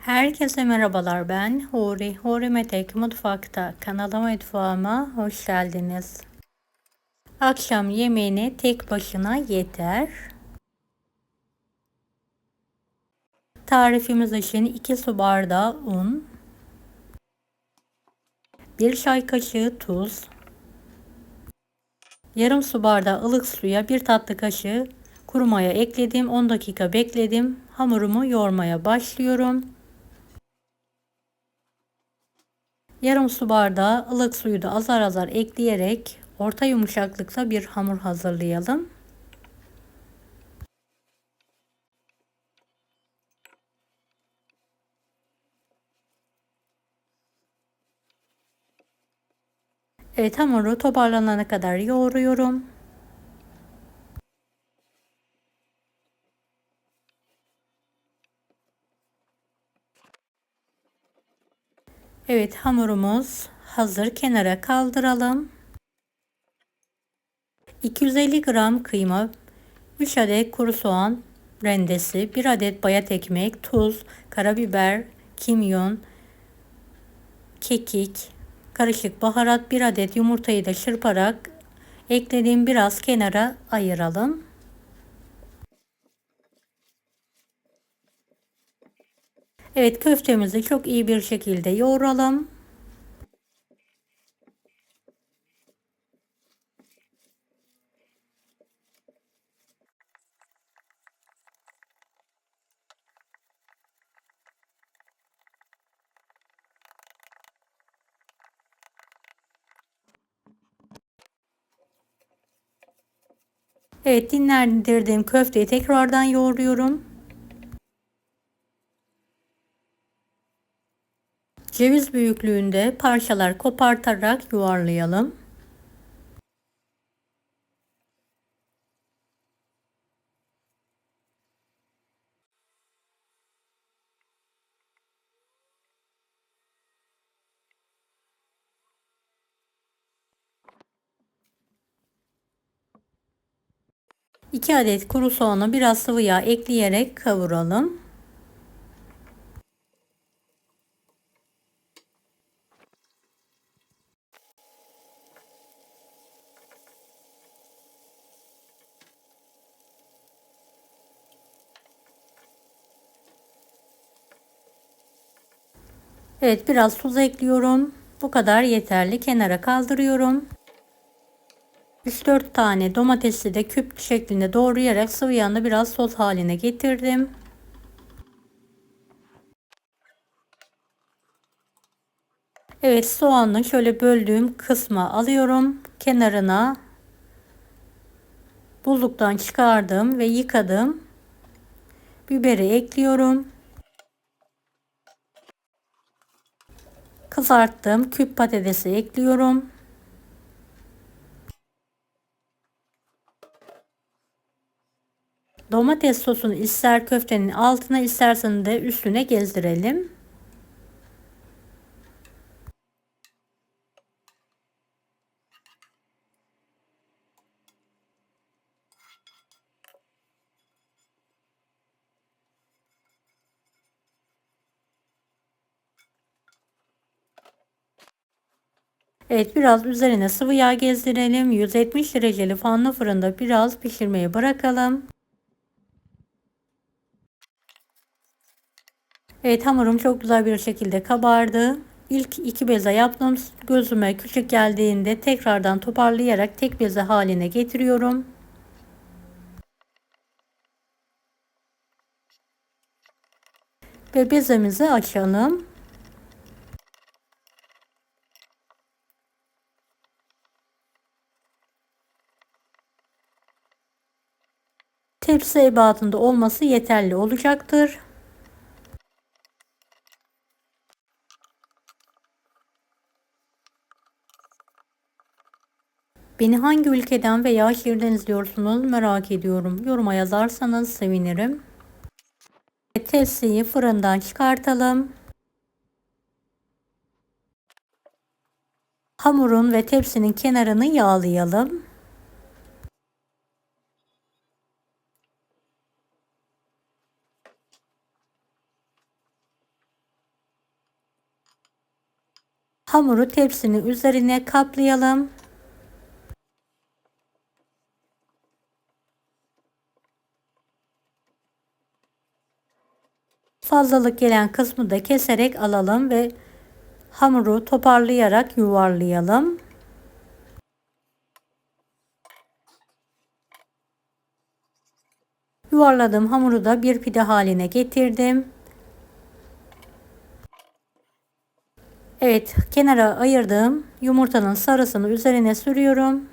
Herkese merhabalar ben Huri. Huri Metek Mutfak'ta kanalıma mutfağıma hoş geldiniz. Akşam yemeğine tek başına yeter. Tarifimiz için 2 su bardağı un, 1 çay kaşığı tuz, yarım su bardağı ılık suya 1 tatlı kaşığı kuru maya ekledim. 10 dakika bekledim. Hamurumu yoğurmaya başlıyorum. Yarım su bardağı ılık suyu da azar azar ekleyerek orta yumuşaklıkta bir hamur hazırlayalım. Evet hamuru toparlanana kadar yoğuruyorum. Evet hamurumuz hazır. Kenara kaldıralım. 250 gram kıyma, 3 adet kuru soğan rendesi, 1 adet bayat ekmek, tuz, karabiber, kimyon, kekik, karışık baharat, 1 adet yumurtayı da çırparak eklediğim biraz kenara ayıralım. Evet köftemizi çok iyi bir şekilde yoğuralım. Evet dinlendirdiğim köfteyi tekrardan yoğuruyorum. Ceviz büyüklüğünde parçalar kopartarak yuvarlayalım. İki adet kuru soğanı biraz sıvı yağ ekleyerek kavuralım. Evet biraz tuz ekliyorum. Bu kadar yeterli. Kenara kaldırıyorum. 3-4 tane domatesi de küp şeklinde doğrayarak sıvı yağında biraz sos haline getirdim. Evet soğanı şöyle böldüğüm kısma alıyorum. Kenarına buzluktan çıkardım ve yıkadım. Biberi ekliyorum. Kızarttım küp patatesi ekliyorum. Domates sosunu ister köftenin altına istersen de üstüne gezdirelim. Evet biraz üzerine sıvı yağ gezdirelim. 170 dereceli fanlı fırında biraz pişirmeye bırakalım. Evet hamurum çok güzel bir şekilde kabardı. İlk iki beze yaptım. Gözüme küçük geldiğinde tekrardan toparlayarak tek beze haline getiriyorum. Ve bezemizi açalım. Tepsi ebatında olması yeterli olacaktır. Beni hangi ülkeden veya şehirden izliyorsunuz merak ediyorum. Yoruma yazarsanız sevinirim. Tepsiyi fırından çıkartalım. Hamurun ve tepsinin kenarını yağlayalım. Hamuru tepsinin üzerine kaplayalım. Fazlalık gelen kısmı da keserek alalım ve hamuru toparlayarak yuvarlayalım. Yuvarladığım hamuru da bir pide haline getirdim. Evet, kenara ayırdığım yumurtanın sarısını üzerine sürüyorum.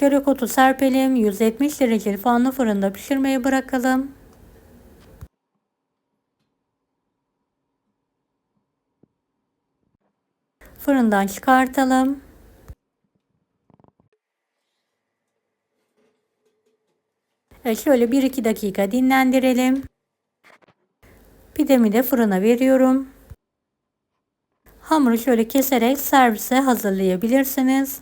Çörek otu serpelim. 170 dereceli fanlı fırında pişirmeye bırakalım. Fırından çıkartalım. Evet şöyle 1-2 dakika dinlendirelim. Pidemi de fırına veriyorum. Hamuru şöyle keserek servise hazırlayabilirsiniz.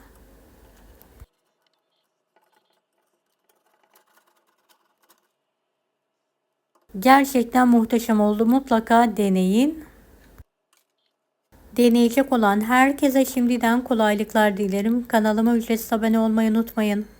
Gerçekten muhteşem oldu. Mutlaka deneyin. Deneyecek olan herkese şimdiden kolaylıklar dilerim. Kanalıma ücretsiz abone olmayı unutmayın.